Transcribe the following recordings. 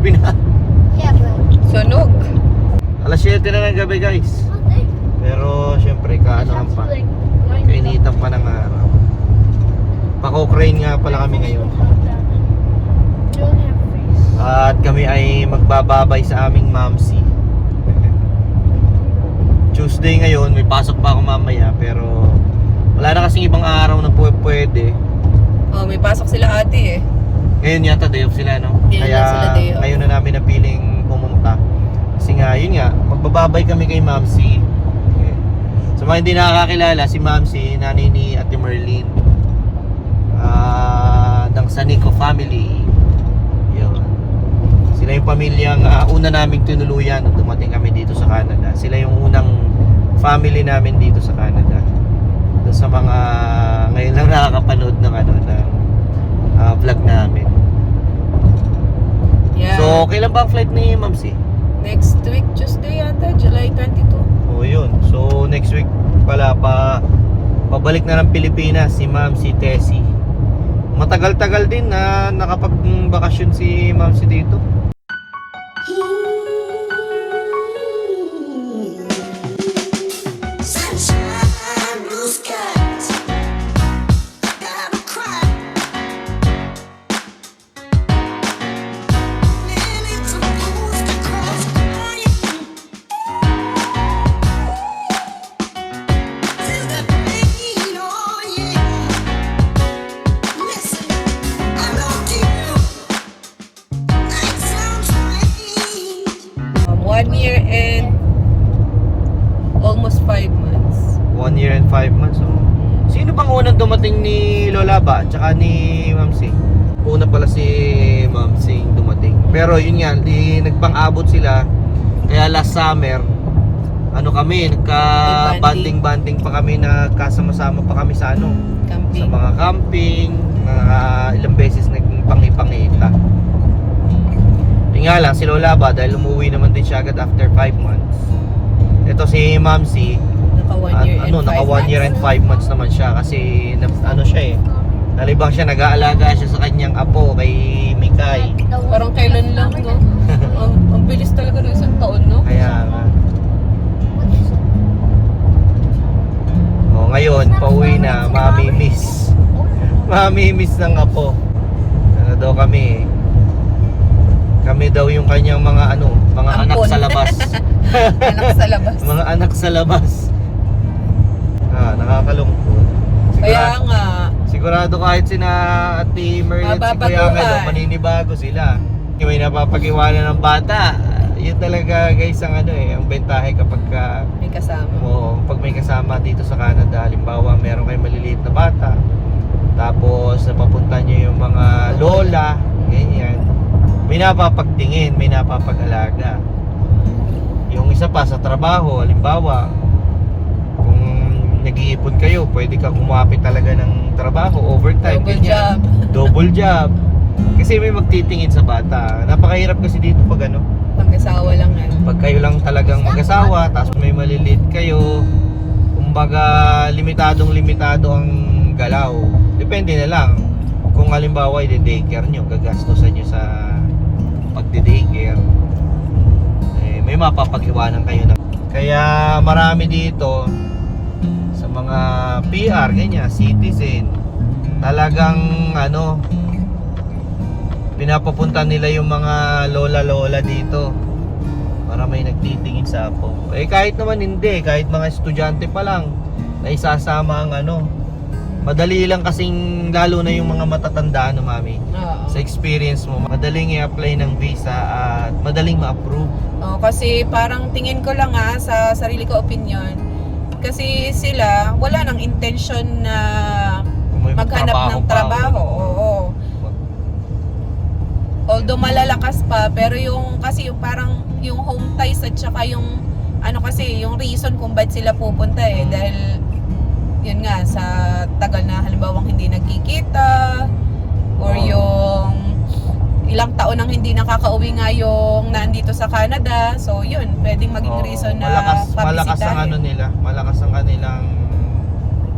crispy na. But Sunog. Alas 7 na ng gabi guys. Pero syempre, kaanohan pa. Kainitan pa ng araw. Pako-crane nga pala kami ngayon. Don't have face. At kami ay magbababay sa aming mamsi. Tuesday ngayon, may pasok pa ako mamaya pero wala na kasing ibang araw na pwede. Oh, may pasok sila ate eh. Ngayon yata day off sila, no? Ngayon Kaya lang sila off. ngayon na namin napiling pumunta. Kasi nga, yun nga, magbababay kami kay Mamsi. Okay. Sa mga hindi nakakakilala, si Mamsi, nanay ni Ate Merlin. Ah, ng Sanico family. Yun. Sila yung pamilyang ah, una naming tinuluyan nung dumating kami dito sa Canada. Sila yung unang family namin dito sa Canada. Doon sa mga ngayon lang nakakapanood ng ano ng ah, vlog namin. Yeah. So, kailan ba ang flight ni Mamsi? next week, Tuesday yata, July 22. Oo, yun. So, next week pala pa pabalik na ng Pilipinas si Ma'am si Tessie. Matagal-tagal din na nakapag-bakasyon si Ma'am si dito. Di nagpang-abot sila. Kaya last summer, ano kami, nagka-banding-banding pa kami na kasama-sama pa kami sa ano, sa Camping. mga camping, mga ilang beses naging pangipangita. Yun nga lang, si Lola ba, dahil umuwi naman din siya agad after 5 months. Ito si Ma'am si, Naka one an- year and ano, naka 1 year and months. 5 months naman siya kasi na, ano siya eh. Nalibang siya, nag-aalaga siya sa kanyang apo kay Mikay. Parang kailan lang, no? ang, ang bilis talaga ng isang taon, no? Kaya nga. Oh, ngayon, pauwi na, mami miss. Mami miss ng apo. Ano daw kami? Kami daw yung kanyang mga ano, mga anak Ampon. sa labas. Anak sa labas. mga anak sa labas. Ah, nakakalungkot. Kaya Sigurado, nga, sigurado kahit sina Ate Merlin at si Kuya Mababaguhan. Mel, maninibago sila. May napapag-iwanan ng bata. Yun talaga guys ang ano eh, ang bentahe kapag ka, may kasama. mo pag may kasama dito sa Canada, halimbawa meron kayong maliliit na bata, tapos napapunta nyo yung mga lola, ganyan, may napapagtingin, may napapag-alaga. Yung isa pa sa trabaho, halimbawa, nag-iipon kayo, pwede ka kumapit talaga ng trabaho, overtime, Double ganyan. job. Double job. Kasi may magtitingin sa bata. Napakahirap kasi dito pag ano, Pag-asawa lang yan. pag kayo lang talagang mag-asawa, tapos may malilit kayo, kumbaga limitadong limitado ang galaw. Depende na lang. Kung halimbawa i-daycare nyo, gagastosan nyo sa pagde-daycare. Eh, may mapapag-iwanan kayo na. Kaya marami dito mga PR, ganyan, citizen, talagang ano, pinapapunta nila yung mga lola-lola dito para may nagtitingin sa apo. Eh kahit naman hindi, kahit mga estudyante pa lang na isasama ang ano. Madali lang kasing lalo na yung mga matatanda ano mami. Oo. Sa experience mo, madaling i-apply ng visa at madaling ma-approve. Oh, kasi parang tingin ko lang ha, sa sarili ko opinion, kasi sila wala nang intention na maghanap ng pa, trabaho. Oo. Although malalakas pa, pero yung kasi yung parang yung home ties at saka yung ano kasi yung reason kung ba't sila pupunta eh Mm. dahil yun nga sa tagal na halimbawang hindi nagkikita or yung ilang taon nang hindi nakakauwi nga yung nandito sa Canada. So yun, pwedeng maging Oo, reason na malakas, malakas ang ano nila, malakas ang kanilang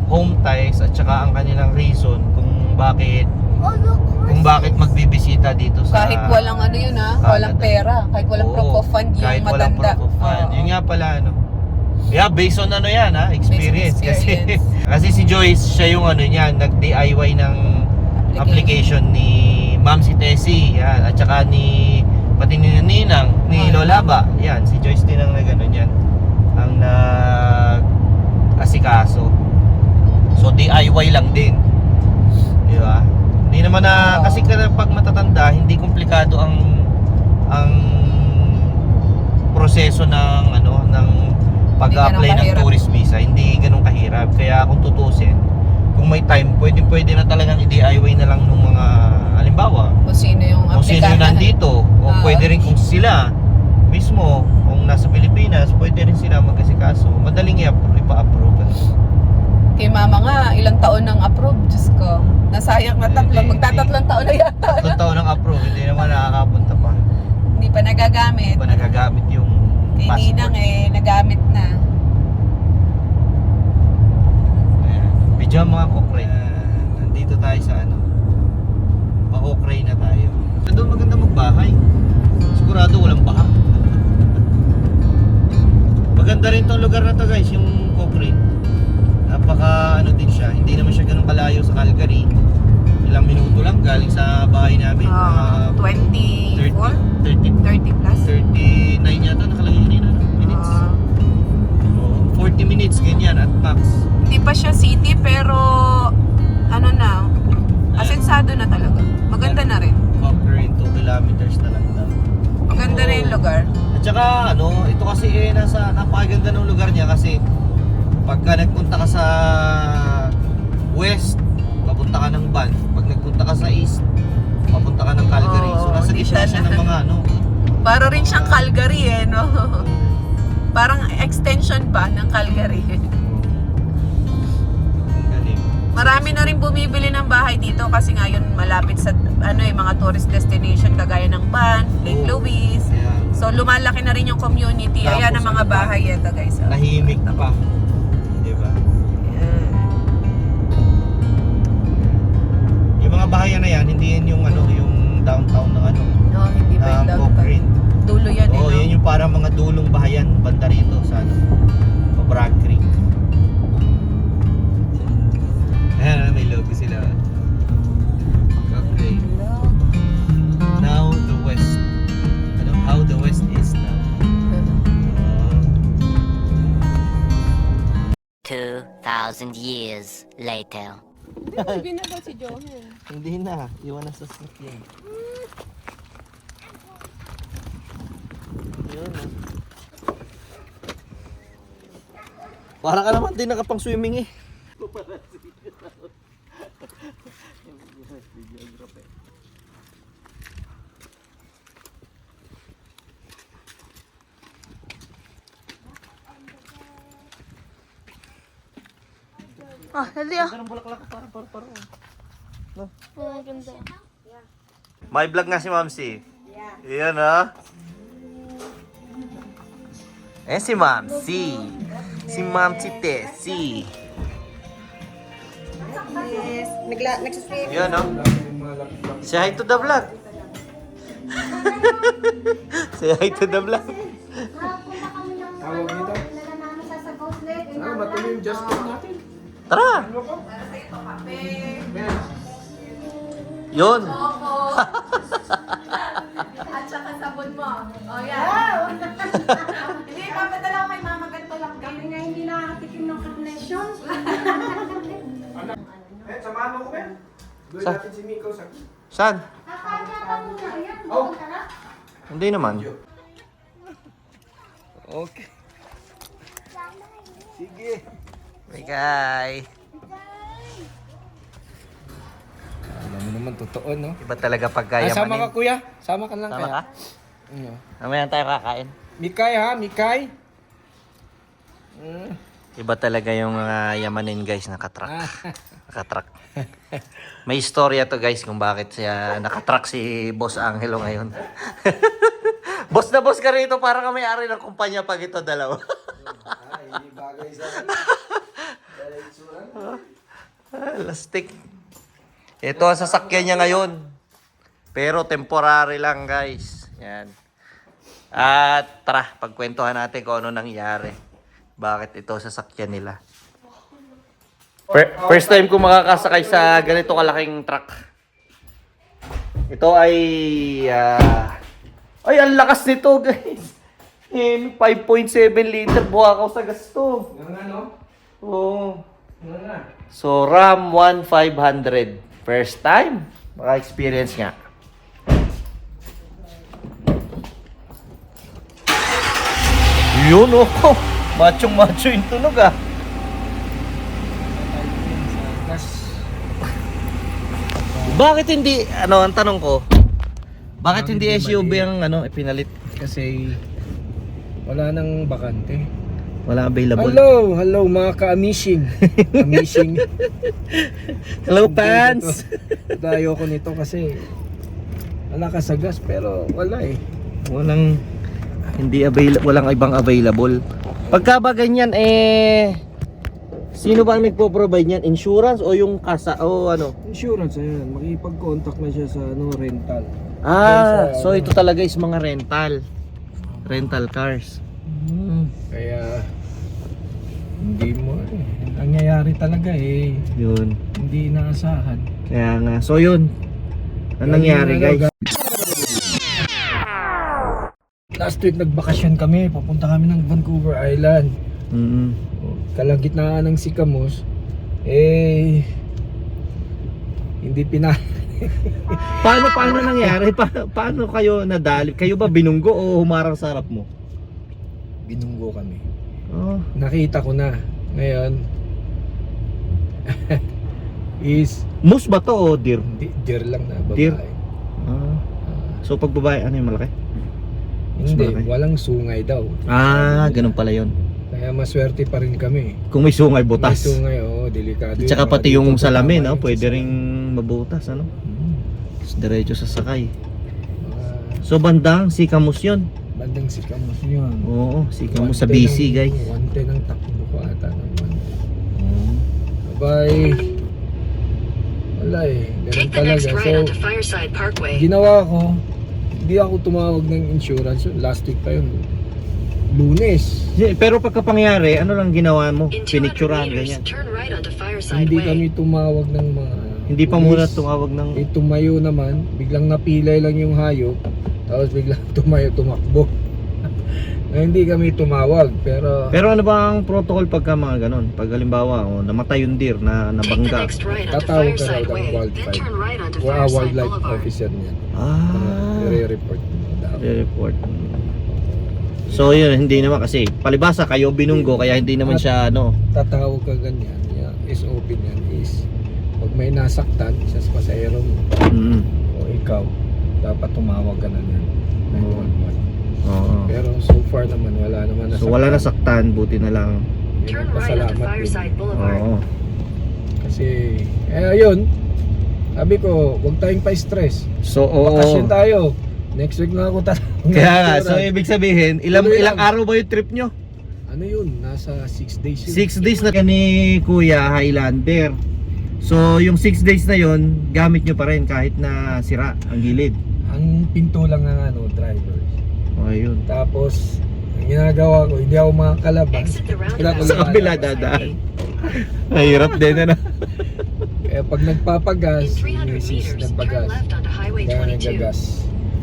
home ties at saka ang kanilang reason kung bakit Oh, look. kung bakit magbibisita dito sa Kahit walang ano yun ha, walang Canada. pera, kahit walang Oo, proof of fund yung kahit walang matanda. proof of fund. Oo. Yun nga pala ano. Yeah, based on ano yan ha, experience. experience. Kasi kasi si Joyce, siya yung ano niyan, nag-DIY ng application ni Ma'am si Tessie, yan, at saka ni pati ni Ninang, ni Lola ba? Yan, si Joyce din ang nagano niyan. Ang nag asikaso. So DIY lang din. Di ba? Hindi naman na kasi kapag matatanda, hindi komplikado ang ang proseso ng ano ng pag-apply ng tourist visa, hindi ganun kahirap. Kaya kung tutusin, kung may time, pwede pwede na talagang i-DIY na lang ng mga halimbawa, Kung sino yung kung sino yung aplikante. nandito o Oo. pwede rin kung sila mismo kung nasa Pilipinas pwede rin sila magkasikaso madaling ipa-approve Kay mama nga, ilang taon nang approve, Diyos ko. Nasayang na tatlo, magtatatlong taon na yata. tatlong taon ng approve hindi naman nakakapunta pa Hindi pa nagagamit. hindi pa nagagamit yung Kay passport Ninang eh, nagamit na. Ayan. Video ang mga kokray nandito tayo sa ano pa-kokray na tayo. Nandun maganda magbahay. Sigurado walang baha. Maganda rin tong lugar na to guys yung kokray napaka ano din siya hindi naman siya ganun kalayo sa Calgary. Ilang minuto lang galing sa bahay namin Ah, Ah, 24? 30, 30 plus? 39 yata nakalagay yun ano, minutes. Ah, Oo, 40 minutes ganyan at max. Hindi pa siya city pero At saka ano, ito kasi eh nasa napakaganda ng lugar niya kasi pagka nagpunta ka sa west, papunta ka ng Banff. Pag nagpunta ka sa east, papunta ka ng Calgary. Oo, so nasa gitna siya ng mga ano. Para rin siyang Calgary eh, no? Parang extension ba ng Calgary? Marami na rin bumibili ng bahay dito kasi ngayon malapit sa ano eh, mga tourist destination kagaya ng Banff, Lake. Louise. Kaya So lumalaki na rin yung community. Tapos Ayan ang mga ano bahay ito guys. oh. tahimik pa. Di ba? Ayan. Yung mga bahayan na yan, hindi yan yung ano, yung downtown ng ano, No, hindi ba yung ng downtown? Cochrane. Dulo yan eh, Oo, no? yan yung parang mga dulong bahayan banda rito sa ano, Bragg Creek. 2,000 years later. Hindi na daw si Johan. hindi na, iwan na sa sasakyan. Yun ah. Para ka naman din nakapang swimming eh. Oh, dali ah. Parang bulaklak ka parang parang parang. Oh, ang ganda. May vlog nga si Mamsi. Yeah. Iyan ah. Eh si Mamsi. Si Mamsi Tessie. Yes. Nagla, nagsiswim. Yan oh. Say hi to the vlog. Say hi to the vlog. Tawag dito? Ano ba ito yung just call natin? Tara. Yun. At saka sabon mo. Oh, yan. Hindi, papadala ko kay mama ganito lang. Kami nga hindi nakatikim ng carnation. Eh, samahan mo ko, Ben. Doon Sa- natin si Miko sa... Saan? Oh! Hindi naman. Okay. Sige. Guys. Alam mo naman, totoo, no? Iba talaga Ah, pagkaya sama ka, kuya. Sama ka lang Sama kaya. ka? Ano? Mamaya tayo kakain. Mikay, ha? Mikay? Mm. Iba talaga yung mga yamanin guys nakatruck. Ah. Nakatruck. May istorya to guys kung bakit siya nakatruck si Boss Angelo ngayon. boss na boss ka rito para ka may-ari ng kumpanya pag ito dalawa. Ay, bagay sa... Ah, Lastik. Ito ang sasakyan niya ngayon. Pero temporary lang guys. Yan. At tara, pagkwentuhan natin kung ano nangyari. Bakit ito sasakyan nila. First time ko makakasakay sa ganito kalaking truck. Ito ay... ah, ay, ang lakas nito guys. Eh, 5.7 liter buha ako sa gasto. Yung ano? Oo. So, RAM 1500. First time. Maka-experience nga. Yun oh. Machong macho yung tunog ah. Bakit hindi, ano, ang tanong ko, bakit hindi SUV ang ano, ipinalit? Kasi wala nang bakante. Wala available. Hello, hello mga ka-amishing. Amishing. Hello, fans! Dayo ko nito kasi wala ka sa gas pero wala eh. Walang hindi available, walang ibang available. Pagka ba ganyan eh sino ba ang nagpo-provide niyan? Insurance o yung kasa o ano? Insurance ayan, makipag-contact na siya sa ano rental. Ah, Yes, so ano. ito talaga is mga rental. Rental cars. Hmm, Kaya hindi mo eh. Nangyayari talaga eh. yun. Hindi inaasahan. Kaya nga. So yun. Ano nangyari guys? Last week nagbakasyon kami, papunta kami ng Vancouver Island. Mm. Kalagitnaan ng Sikamos, eh hindi pina Paano paano nangyari? Pa- paano kayo nadali? Kayo ba binunggo o humarang sa harap mo? Binunggo kami. Oh. Nakita ko na. Ngayon is Moose ba to o deer? di, deer lang na babae. Deer? Ah. So pag babae, ano yung malaki? Hindi, malaki. walang sungay daw. Ah, ganun pala yun. Kaya maswerte pa rin kami. Kung may sungay, butas. May sungay, oo, delikado. At saka pati yung salamin, no? pwede ring mabutas, ano? Hmm. Diretso sa sakay. Mga So bandang Sikamus yun. Bandang Sikamos yun. Oo, Sikamus sa 110 BC, ang- guys. 110 ang takbo ko ata naman. Oo. Abay, wala eh. Ganun talaga. So, ginawa ko, hindi ako tumawag ng insurance. Last week pa yun. Lunes. Yeah, Pero pagka pangyari, ano lang ginawa mo? In 200 Pinicturean, meters, ganyan. right Hindi kami tumawag ng mga Hindi pa muna tumawag ng... Eh, tumayo naman, biglang napilay lang yung hayop, tapos biglang tumayo, tumakbo. na hindi kami tumawag, pero, Pero ano ba ang protocol pagka mga ganon? Pag halimbawa, oh, namatay yung deer na nabangga. tatawag ka raw ng wildlife. Wa- wildlife Boulevard. officer niya. Ah, daw. report. So yun, hindi naman kasi palibasa kayo binunggo kaya hindi naman siya ano. Tatawag ka ganyan, yeah, SOP niyan is, may nasaktan, isa sa pasahero mo, Mm. o ikaw, dapat tumawag ka na niyan. 911. Oo. Pero so far naman, wala naman So wala nasaktan, buti na lang. Yun, Turn right onto. Fireside Boulevard. Oo. Kasi, eh ayun, sabi ko, huwag tayong pa-stress. So oo. Bakasyon tayo. Next week na ako tatanong. Kaya nga, so ibig sabihin, ilang Tuloy ilang lang. araw ba yung trip nyo? Ano yun? Nasa 6 days yun. 6 days na ni Kuya Highlander. So yung 6 days na yon gamit nyo pa rin kahit na sira ang gilid. Ang pinto lang ng ano, driver. O ayun. Tapos, ang ginagawa ko, hindi ako makakalabas. Kailangan ko. Sa kabila dadaan. Way. Mahirap din ano. Kaya pag nagpapagas, 300 yung misis nagpagas. Kaya 22. nagagas.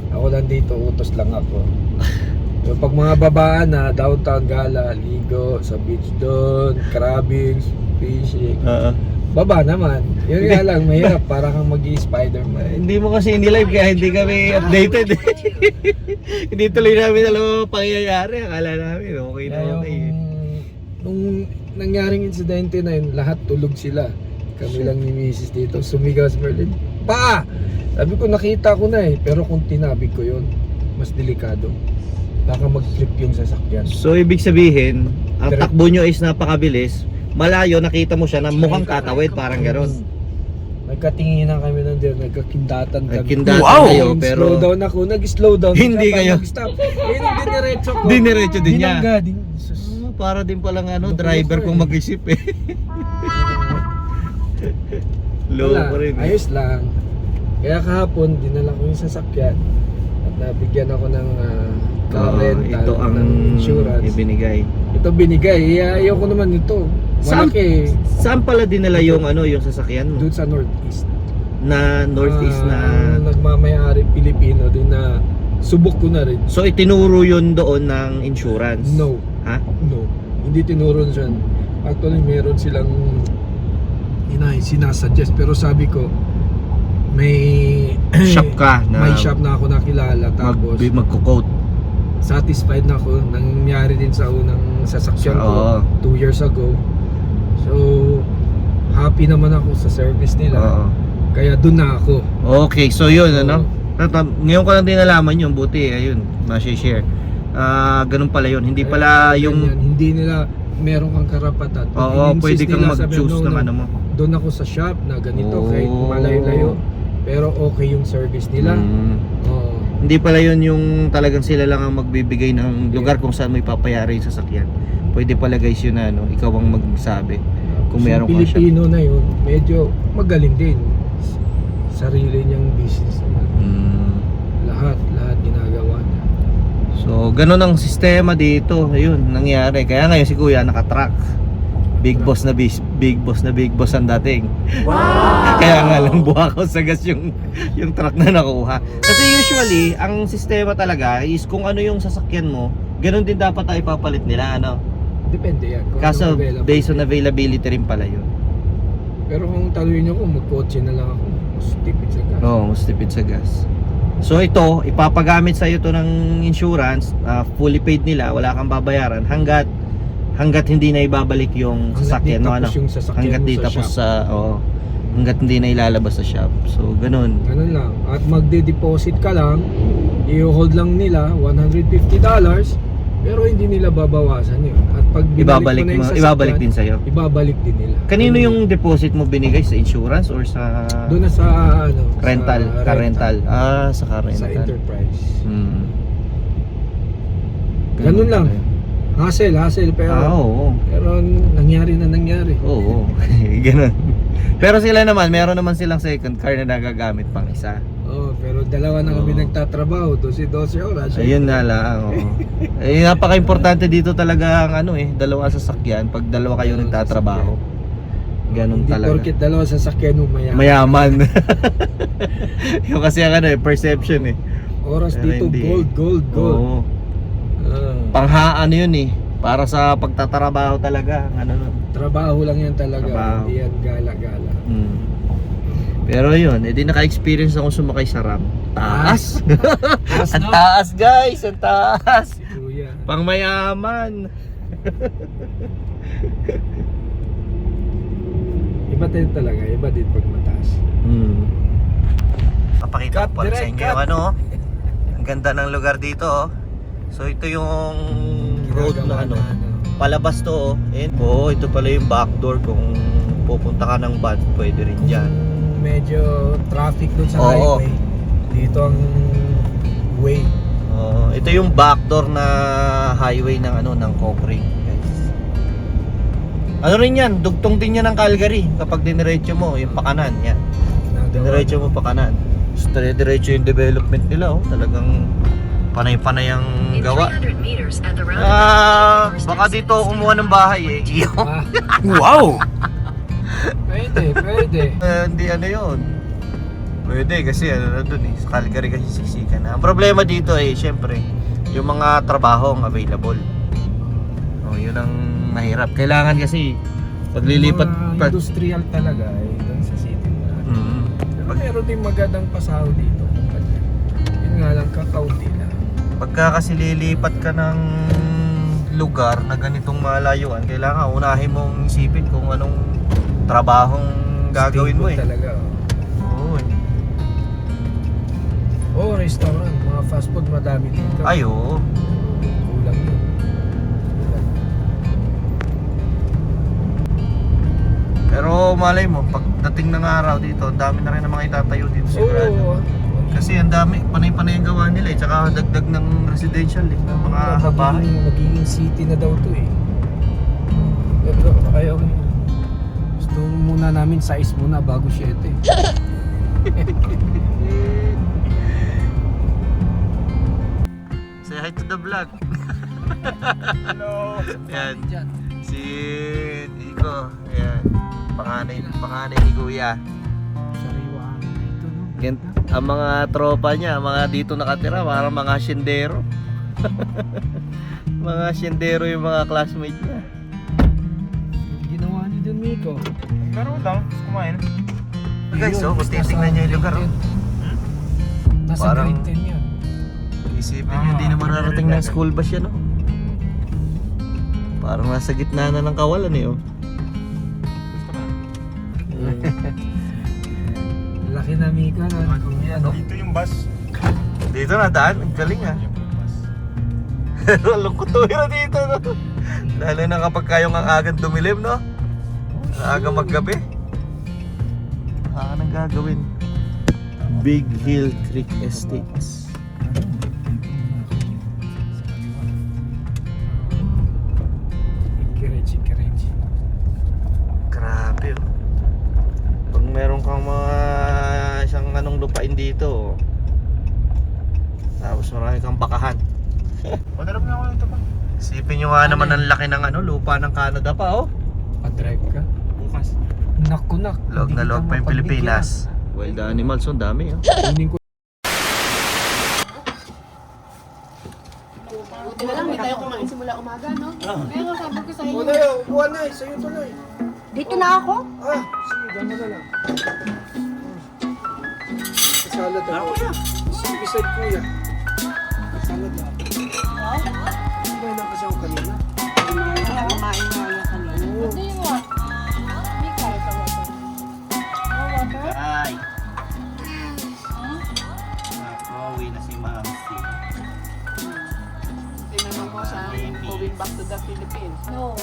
Ako lang dito, utos lang ako. So, pag mga babaan na, downtown gala, ligo, sa beach doon, crabbing, fishing. Oo. Baba naman. Yun nga lang, mahirap. Para kang mag spiderman hindi mo kasi hindi live kaya hindi kami updated. hindi tuloy namin alam ang pangyayari. Akala namin okay na Kaya okay. yung, nung nangyaring insidente na yun, lahat tulog sila. Kami lang ni Mrs. dito. Sumigaw si Merlin, Pa! Sabi ko, nakita ko na eh. Pero kung tinabig ko yun, mas delikado. Baka mag-flip yung sasakyan. So ibig sabihin, ang Direct- takbo nyo is napakabilis. Malayo nakita mo siya na mukhang tatawid parang gano'n. Nagkatinginan kami ng deer, nagkakindatan kami. Nagkindatan Wow! kayo, pero- Slow down ako, nag-slow down. Hindi Bigla kayo. Nag-stop. Eh, nung diniretso ko. Diniretso din niya. Binangga din. Sus. Ah, para din palang ano, driver eh. kung mag-isip eh. Loko rin. eh. ayos lang. Kaya kahapon, dinala ko yung sasakyan at nabigyan ako ng uh, rental ito ang ng insurance. ibinigay. ito binigay. Eh, ayaw ko naman ito. Saan, Malaki. saan pala dinala yung ano yung sasakyan mo? Doon sa Northeast. Na Northeast na Ah, nagmamayari Pilipino din na subok ko na rin. So itinuro yun doon ng insurance? No. Ha? No. Hindi tinuro siya. Actually, meron silang inay, sinasuggest. Pero sabi ko, may Shop ka na may shop na ako nakilala. mag, Tapos, magko-quote. Satisfied na ako. Nangyari din sa unang sasakyan ko Oo. two years ago. So, happy naman ako sa service nila. Oo. Kaya doon na ako. Okay, so yun Oo. ano. Tata- Ngayon ko lang din nalaman yun, buti ayun, ma-share. Ah, ganun pala yun. Hindi pala Kaya yung ganyan, hindi nila meron kang karapatan. Pag Oo, in-insist pwede kang nila, sabi, mag-choose "No, ng no, ano mo. doon ako sa shop na ganito Oh. kahit malayo-layo pero okay yung service nila Mm. Oo. Hindi pala yun yung talagang sila lang ang magbibigay ng lugar kung saan may papayari yung sasakyan. Pwede pala guys yun na ano, ikaw ang magsabi. Kung meron Yung kang shop. Pilipino na yun medyo magaling din sarili niyang business naman Mm. lahat lahat ginagawa niya So, ganun ang sistema dito. Ayun, nangyari. Kaya ngayon si Kuya naka-truck. Big boss na big, big boss na big boss ang dating. Kaya nga lang buwakaw sa gas yung yung truck na nakuha. Kasi usually, ang sistema talaga is kung ano yung sasakyan mo, ganun din dapat tayo ipapalit nila, ano. depende yan kung Kaso available. based on availability rin pala yun. pero kung taluin niyo kung magkotse na lang ako mas tipid sa gas Oo, mas tipid sa gas. So ito, ipapagamit sa iyo to ng insurance, ah, fully paid nila, wala kang babayaran hanggat hanggat hindi na ibabalik yung sasakyan mo ano. yung sasakyan Hanggat di sa tapos shop. sa oo. Hanggat hindi na ilalabas sa shop. So ganun. Ganun lang. At magde-deposit ka lang, i-hold lang nila $150 pero hindi nila babawasan yun. At pag Ibabalik mo na mo, yung sasakyan, ibabalik din sa iyo. Ibabalik din nila. Kanino yung deposit mo binigay sa insurance or sa Doon na sa ano, rental, sa car rental? Ah, sa car Sa rental. enterprise. Hmm. Ganun lang. Hassle, hassle pero Ah, oo. pero nangyari na nangyari. Oo, ganun. Pero sila naman, meron naman silang second car na nagagamit pang isa. Oh, pero dalawa na kami Oo. nagtatrabaho, 12-12 oras. Ayun na lang, oo. eh, napaka-importante dito talaga ang ano eh, dalawa sa sakyan pag dalawa kayo Dalawa nagtatrabaho. Ganun Hindi talaga. porket dalawa sa sakyan mayaman. Mayaman. yung kasi ang ano eh, perception eh. Oras Pero dito hindi. gold, gold, gold. Oo. Ah. Panghaan yun eh. Para sa pagtatrabaho talaga, ang ano nun. Trabaho lang yan talaga. Trabaho. Hindi yan gala-gala. Hmm. Pero yun, edi naka-experience ako sumakay sa RAM. Taas! Taas ang taas guys! Ang taas! Pang mayaman! Iba din talaga. Iba din pag mataas. Hmm. Papakita ko pala sa inyo cut. ano. Ang ganda ng lugar dito oh. So ito yung road na ano. ano. Palabas to oh. And, oh, ito pala yung back door kung pupunta ka ng van, pwede rin dyan. medyo traffic doon sa Oo. highway. Dito ang way. Oh, ito yung backdoor na highway ng ano ng Cochrane, guys. Ano rin yan, dugtong din yan ng Calgary kapag diniretso mo, yung pakanan, yan. Diniretso mo pakanan. So, diretso yung development nila, oh. Talagang panay-panay ang gawa. 300 meters at the roundabout, Ah, baka dito kumuha ng bahay eh. Ah, wow! pwede, pwede. Eh, hindi ano yun. Pwede kasi ano na dun eh. Sa Calgary kasi siksikan na. Ang problema dito eh, syempre, yung mga trabaho ang available. Oh, yun ang mahirap. Kailangan kasi paglilipat Mga pa. industrial talaga eh, doon sa city na. Mm. Pero meron din magandang pasahod dito. Yun nga lang, kakaunti lang. Pagka kasi lilipat ka ng lugar na ganitong malayuan, kailangan unahin mong isipin kung anong trabahong gagawin mo eh. Talaga. oh. Oo eh. Oh, restaurant, mga fast food madami dito. Ay, oo. Kulang yun. Pero malay mo, pagdating ng araw dito, ang dami na rin ng mga itatayo dito sigurado. Oo. Kasi ang dami, panay-panay ang gawa nila eh. Tsaka dagdag ng residential eh, ng mga Magiging- bahay. Magiging city na daw to eh. Pero kaya Gusto muna namin size muna bago 7. Say hi to the vlog. Hello. Yan. Si Nico. Yan. Panganay, panganay ni Kuya. Ang mga tropa niya, mga dito nakatira, parang mga siyendero. mga siyendero yung mga classmate niya. Ginawa niyo dun, Miko. Pero lang, kumain. Guys, so, kung titignan niyo yung lugar, oh. Nasa Parang- grade 10 yan. Isipin nyo, hindi na mararating ng school bus yan, oh. Parang nasa gitna na ng kawalan, eh, oh. Na. No? Ano? Dito yung bus. Dito na daan, ang galing. Lungkot to yun dito, no? Lalo na kapag kayong ang agang dumilim, no? Ang aga maggabi. Ah, anong gagawin? Big Hill Creek Estates. Dito, oh. tapos marami kang bakahan. Padarap na ako nito pa. Isipin nyo nga naman ang laki ng ano, lupa ng Canada pa, oh. Pa-drive ka. Bukas. Naku, nak. Log na log pa yung. Pilipinas. Wild animals, oh, dami, oh. Kunin ko. Buti na lang, hindi tayo kumain simula umaga, no? Pero sabi ko sa inyo, Wala yun. Buwan na eh. Sa'yo tuloy. Dito na ako. Ah, sige. Dama na lang. Salad ako. Sige, beside kuya. Salad lang. Kumain na kasi ako kanina. Kumain na yan kanina. Hindi mo. Hindi kaya sa water. No water? Ay! Nakauwi na si Mamsi. Tinanong ko sa going back to the Philippines. No.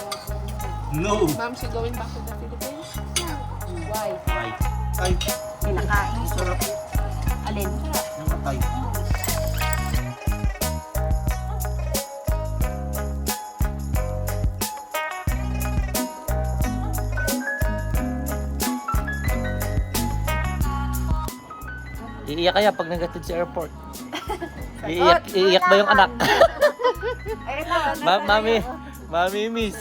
No! Ma'am, she going back to the Philippines? Why? Ay! Ay! Pinakain. Sarap! Alin? Yung. Iiyak kaya pag nagatid sa airport? Iiyak, iiyak ba yung anak? Ma mami, mami miss.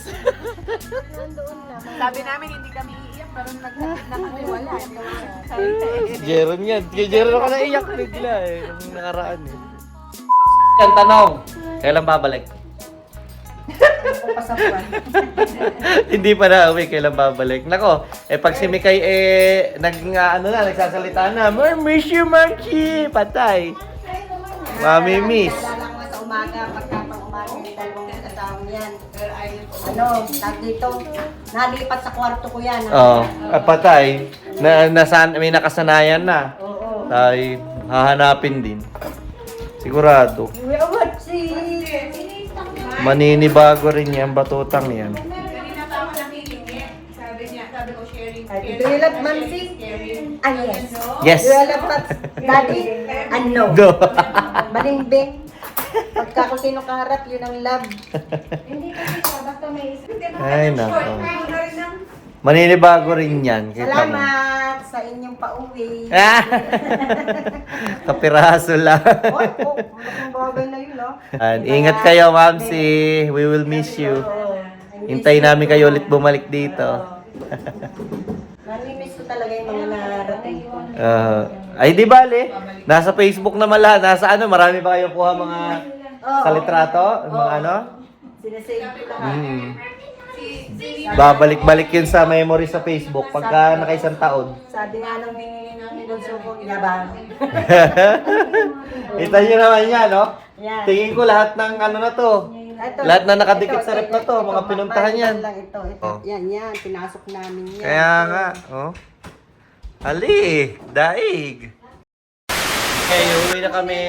Sabi namin hindi kami Jeron yan. Kay Jeron ako naiyak bigla eh. Nung nakaraan eh. Yan tanong. Kailan babalik? Hindi pa na uwi. Kailan babalik? Nako, eh pag si Mikay eh nag nga, ano na, nagsasalita na. Mom, miss you, Monkey! Patay. Mami miss. Alala ko nga sa umaga, yan. Ano, tag dito, nalipat sa kwarto ko yan. Oh, ah, patay. Na, nasan, may nakasanayan na. Oo. Tay, hahanapin din. Sigurado. Uy, awat si... Maninibago rin yan, batutang yan. Ay, Do you love Mansi? Ah, yes. Yes. Do you love? Daddy? Ano? Do. Balimbing. Pagka kung sino kaharap, yun ang love. Ay, nako. Maninibago rin yan. Kita mo. Salamat sa inyong pauwi. Kapiraso lang. Oh, oh, bagay na yun, ah. And ingat kayo, Mamsi. We will miss you. Hintayin namin kayo ulit bumalik dito. Namimiss ko talaga yung mga narating ko. Ah, ay, di bale. Nasa Facebook naman lahat. Nasa ano, marami pa kayo kuha mga sa litrato? Mga ano? Sinasave ko lahat. Mm. Babalik-balik yun sa memory sa Facebook pagka nakaisang taon. Sabi nga nung nilunso ko, yabang. Kita nyo naman yan, no? Yan. Tingin ko lahat ng ano na to. Ito, Lahat na nakadikit ito, sa rep na to, ito, mga ito, pinuntahan ito, yan. lang Ito, ito. Oh. Yan, yan. Pinasok namin yan. Kaya nga, oh. Ali, daig. Okay, uwi na kami.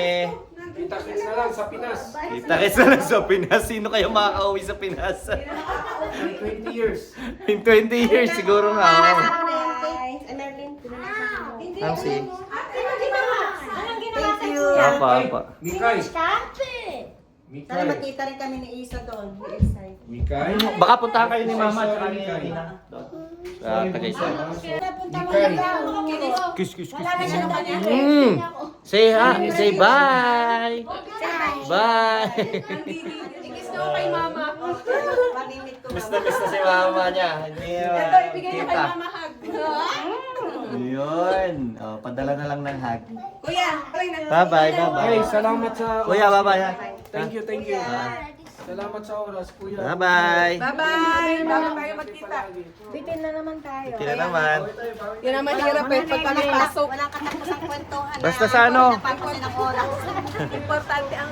Kita-kits na lang sa Pinas. Kita kayo na lang sa Pinas. Sino kayo makakauwi sa Pinas? 20 years. In 20 years siguro nga. Oh. Ang si. Thank you. Apa, apa. Mikay. Sana Mikay. makita rin kami ni Isa doon. Ni Isay. Mikay. Baka puntahan kayo ni Mama at ni Nina. Sa Tagaytay. Punta mo na. Kiss, kiss, kiss. Wala na siya naman Mm. Say hi, say bye. Bye. Ikis daw kay mama. Malimit ko. miss na miss na si mama niya. Hindi Ito, ibigay na kay kita. mama hug. Yun. Oh, padala na lang ng hug. Kuya, aray na. Bye-bye, bye-bye. Hey, salamat sa... Kuya, bye-bye. ha? Thank you, thank you. Salamat sa oras, kuya. Bye-bye. Bye-bye. Bago tayo magkita. Bitin na naman tayo. Tira naman. Yun ang mahirap eh, pag palipasok. Walang katapusang kwentuhan. Basta sa ano? Ang oras. Importante ang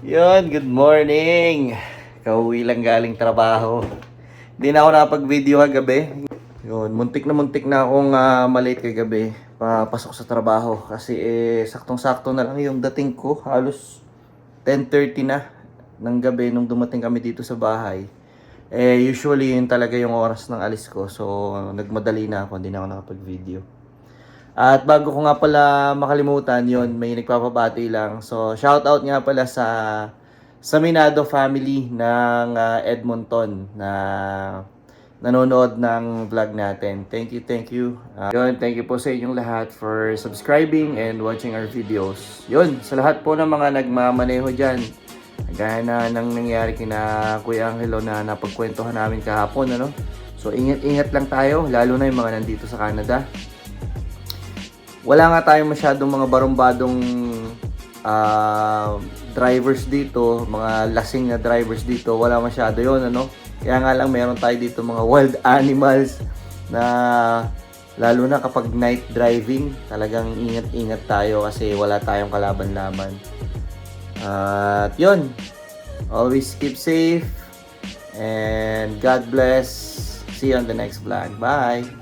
Yun, good morning. Kauwi lang galing trabaho. Hindi na ako nakapag-video kagabi. Yun, muntik na muntik na akong uh, malate kagabi. Papasok sa trabaho. Kasi eh, saktong-sakto na lang yung dating ko. Halos 10.30 na ng gabi nung dumating kami dito sa bahay. Eh, usually yun talaga yung oras ng alis ko. So, nagmadali na ako. Hindi na ako nakapag-video. At bago ko nga pala makalimutan yon may nagpapabati lang. So, shout out nga pala sa sa Minado family ng ah, Edmonton na nanonood ng vlog natin. Thank you, thank you. Ah, yun, thank you po sa inyong lahat for subscribing and watching our videos. Yun, sa lahat po ng mga nagmamaneho dyan, gaya na nang nangyari kina Kuya Angelo na napagkwentuhan namin kahapon, ano? So, ingat-ingat lang tayo, lalo na yung mga nandito sa Canada wala nga tayong masyadong mga barumbadong ah, drivers dito, mga lasing na drivers dito, wala masyado yon ano. Kaya nga lang meron tayo dito mga wild animals na lalo na kapag night driving, talagang ingat-ingat tayo kasi wala tayong kalaban-laban. At yun, always keep safe and God bless. See you on the next vlog. Bye!